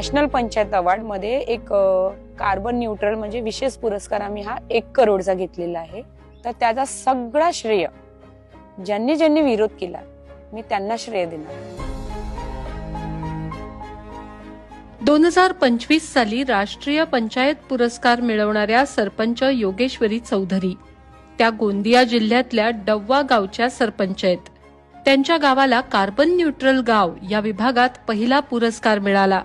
National panchayat अवॉर्डमध्ये एक carbon neutral म्हणजे विशेष पुरस्कार आम्ही हा एक करोडचा घेतलेला आहे. तर त्याचा सगळा श्रेय ज्यांनी ज्यांनी विरोध केला मी त्यांना श्रेय देणार. दोन हजार पंचवीस साली राष्ट्रीय पंचायत पुरस्कार मिळवणाऱ्या सरपंच योगेश्वरी चौधरी त्या गोंदिया जिल्ह्यातल्या डव्वा गावच्या सरपंच आहेत. त्यांच्या गावाला कार्बन न्यूट्रल गाव या विभागात पहिला पुरस्कार मिळाला.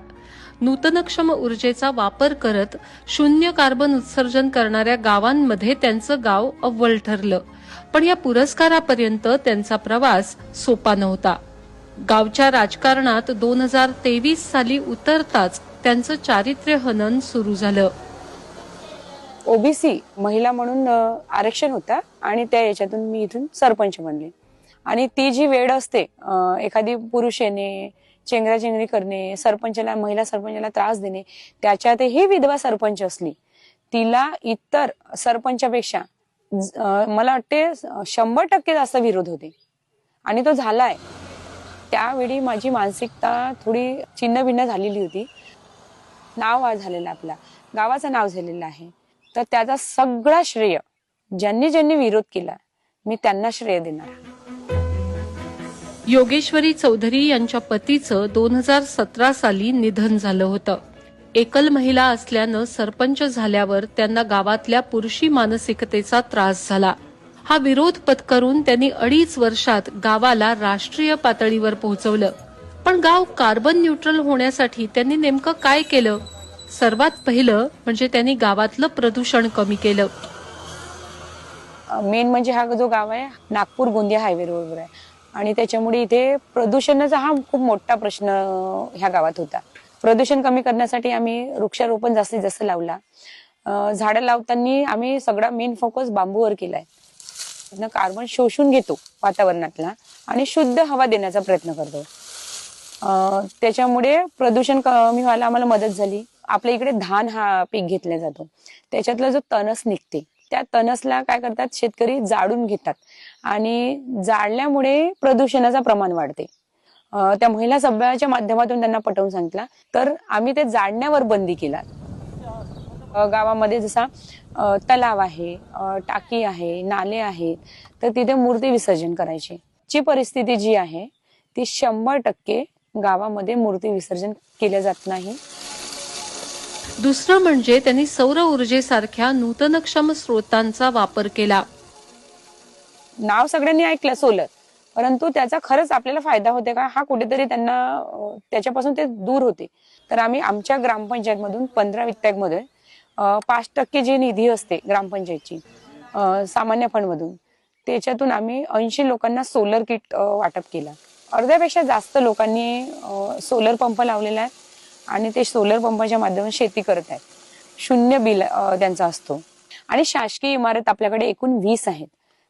नूतनक्षम ऊर्जेचा वापर करत शून्य कार्बन उत्सर्जन करणाऱ्या गावांमध्ये त्यांचं गाव अव्वल ठरलं. पण या पुरस्कारापर्यंत त्यांचा प्रवास सोपा नव्हता. गावच्या राजकारणात दोन हजार तेवीस साली उतरताच त्यांचं चारित्र्य हनन सुरू झालं. ओबीसी महिला म्हणून आरक्षण होता आणि त्या याच्यातून मी इथून सरपंच बनले. आणि ती जी वेळ असते एखादी पुरुषेने चेंगराचेंगरी करणे सरपंचाला महिला सरपंचाला त्रास देणे त्याच्यातही विधवा सरपंच असली तिला इतर सरपंचापेक्षा मला वाटते शंभर टक्के जास्त विरोध होते. आणि तो झालाय. त्यावेळी माझी मानसिकता थोडी छिन्न भिन्न झालेली होती. नाव झालेलं आपला. गावाचं नाव झालेलं आहे. तर त्याचा सगळा श्रेय ज्यांनी ज्यांनी विरोध केला मी त्यांना श्रेय देणार. योगेश्वरी चौधरी यांच्या पतीचं दोन हजार सतरा साली निधन झालं होतं. एकल महिला असल्यानं सरपंच झाल्यावर त्यांना गावातल्या पुरुषी मानसिकतेचा त्रास झाला. हा विरोध पत्करून त्यांनी अडीच वर्षात गावाला राष्ट्रीय पातळीवर पोहोचवलं. पण गाव कार्बन न्यूट्रल होण्यासाठी त्यांनी नेमकं काय केलं? सर्वात पहिलं म्हणजे त्यांनी गावातलं प्रदूषण कमी केलं. मेन म्हणजे हा जो गाव आहे नागपूर गोंदिया हायवे रोडवर आहे. आणि त्याच्यामुळे इथे प्रदूषणाचा हा खूप मोठा प्रश्न ह्या गावात होता. प्रदूषण कमी करण्यासाठी आम्ही वृक्षारोपण जास्तीत जास्त लावला. झाडं लावताना आम्ही सगळा मेन फोकस बांबूवर केलाय. कार्बन शोषून घेतो वातावरणातला आणि शुद्ध हवा देण्याचा प्रयत्न करतो. त्याच्यामुळे प्रदूषण कमी व्हायला आम्हाला मदत झाली. आपल्या इकडे धान हा पीक घेतला जातो. त्याच्यातला जो तणस निघते. त्या तणसला काय करतात? शेतकरी जाळून घेतात. आणि जाळल्यामुळे प्रदूषणाचं प्रमाण वाढते. त्या महिला सभ्याच्या माध्यमातून त्यांना पटवून सांगितलं. तर आम्ही ते जाळण्यावर बंदी केला गावामध्ये जसा तलाव आहे टाकी आहे नाले आहेत तर तिथे मूर्ती विसर्जन करायची. ची परिस्थिती जी आहे ती शंभर टक्के गावामध्ये मूर्ती विसर्जन केलं जात नाही. दुसरं म्हणजे त्यांनी सौर ऊर्जेसारख्या नूतनक्षम स्रोतांचा वापर केला. नाव सगळ्यांनी ऐकलं सोलर. परंतु त्याचा खरंच आपल्याला फायदा होते का? हा कुठेतरी त्यांना त्याच्यापासून ते दूर होते. तर आम्ही आमच्या ग्रामपंचायत मधून पंधरा वित्तकमध्ये पाच टक्के जी निधी असते ग्रामपंचायतची सामान्य फंड मधून त्याच्यातून आम्ही ऐंशी लोकांना सोलर किट वाटप केला. अर्ध्यापेक्षा जास्त लोकांनी सोलर पंप लावलेला आहे. आणि ते सोलर पंपाच्या माध्यमातून शेती करत आहेत. शून्य बिल त्यांचा असतो. आणि शासकीय इमारत आपल्याकडे एकूण वीस आहेत.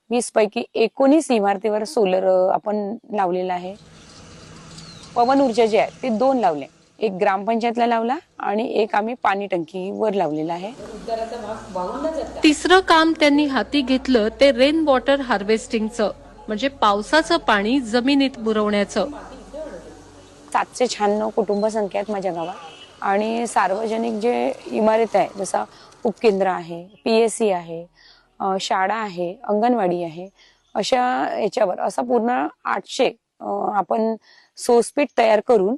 वीस पैकी एकोणीस इमारतीवर सोलर आपण लावलेला आहे. पवन ऊर्जा जी आहे ते दोन लावले. एक ग्रामपंचायतला लावला आणि एक आम्ही पाणी टंकीवर लावलेला आहे. तिसरं काम त्यांनी हाती घेतलं ते रेन वॉटर हार्वेस्टिंगचं म्हणजे पावसाचं पाणी जमिनीत मुरवण्याचं सातशे शहाण्णव कुटुंब संख्या आहेत माझ्या गावात. आणि सार्वजनिक जे इमारत आहे जसा उपकेंद्र आहे पी एस सी आहे शाळा आहे अंगणवाडी आहे अशा याच्यावर असा पूर्ण आठशे आपण सोसपीट तयार करून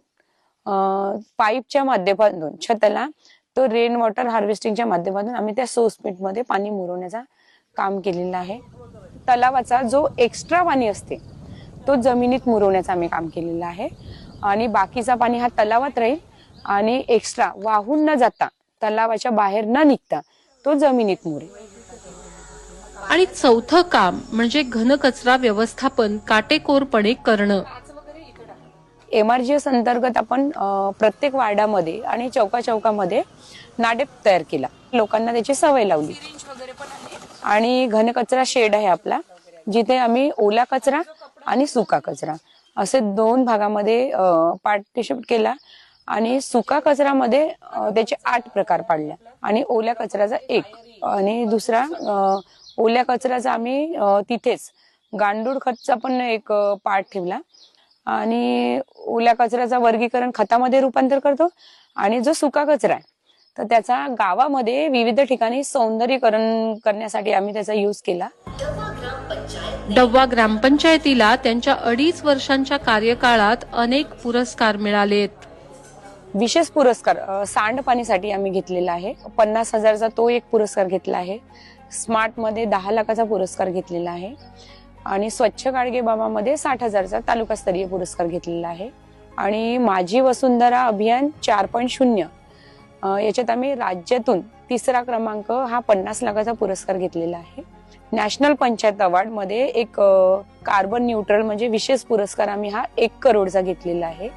पाईपच्या माध्यमातून छताला तो रेन वॉटर हार्वेस्टिंगच्या माध्यमातून आम्ही त्या सोसपीटमध्ये पाणी मुरवण्याचा काम केलेलं आहे. तलावाचा जो एक्स्ट्रा पाणी असते तो जमिनीत मुरवण्याचं आम्ही काम केलेलं आहे. आणि बाकीचा पाणी हा तलावात राहील आणि एक्स्ट्रा वाहून न जाता तलावाच्या बाहेर न निघता तो जमिनीत मुरेल. आणि चौथं काम म्हणजे घनकचरा व्यवस्थापन काटेकोरपणे करणं. एमआरजीएस अंतर्गत आपण प्रत्येक वार्डामध्ये आणि चौका चौकामध्ये नाडेप तयार केला. लोकांना त्याची सवय लावली. आणि घनकचरा शेड आहे आपला जिथे आम्ही ओला कचरा आणि सुका कचरा. असे दोन भागामध्ये पार्टिशिपेट केला आणि सुका कचऱ्यामध्ये त्याचे आठ प्रकार पाडल्या आणि ओल्या कचऱ्याचा एक. आणि दुसरा ओल्या कचऱ्याचा आम्ही तिथेच गांडूळ खतचा पण एक पार्ट ठेवला. आणि ओल्या कचऱ्याचा वर्गीकरण खतामध्ये रूपांतर करतो आणि जो सुका कचरा आहे तर त्याचा गावामध्ये विविध ठिकाणी सौंदर्यीकरण करण्यासाठी आम्ही त्याचा यूज केला. डव्वा ग्रामपंचायतीला त्यांच्या अडीच वर्षांच्या कार्यकाळात अनेक पुरस्कार मिळालेत. विशेष पुरस्कार सांडपाणीसाठी आम्ही घेतलेला आहे. पन्नास हजारचा तो एक पुरस्कार घेतला आहे. स्मार्टमध्ये दहा लाखाचा पुरस्कार घेतलेला आहे. आणि स्वच्छ गाडगे बाबामध्ये साठ हजारचा तालुकास्तरीय पुरस्कार घेतलेला आहे. आणि माझी वसुंधरा अभियान चार पॉईंट शून्य याच्यात आम्ही राज्यातून तिसरा क्रमांक हा पन्नास लाखाचा पुरस्कार घेतलेला आहे. नॅशनल पंचायत अवॉर्डमध्ये एक कार्बन न्यूट्रल म्हणजे विशेष पुरस्कार आम्ही हा एक करोडचा घेतलेला आहे.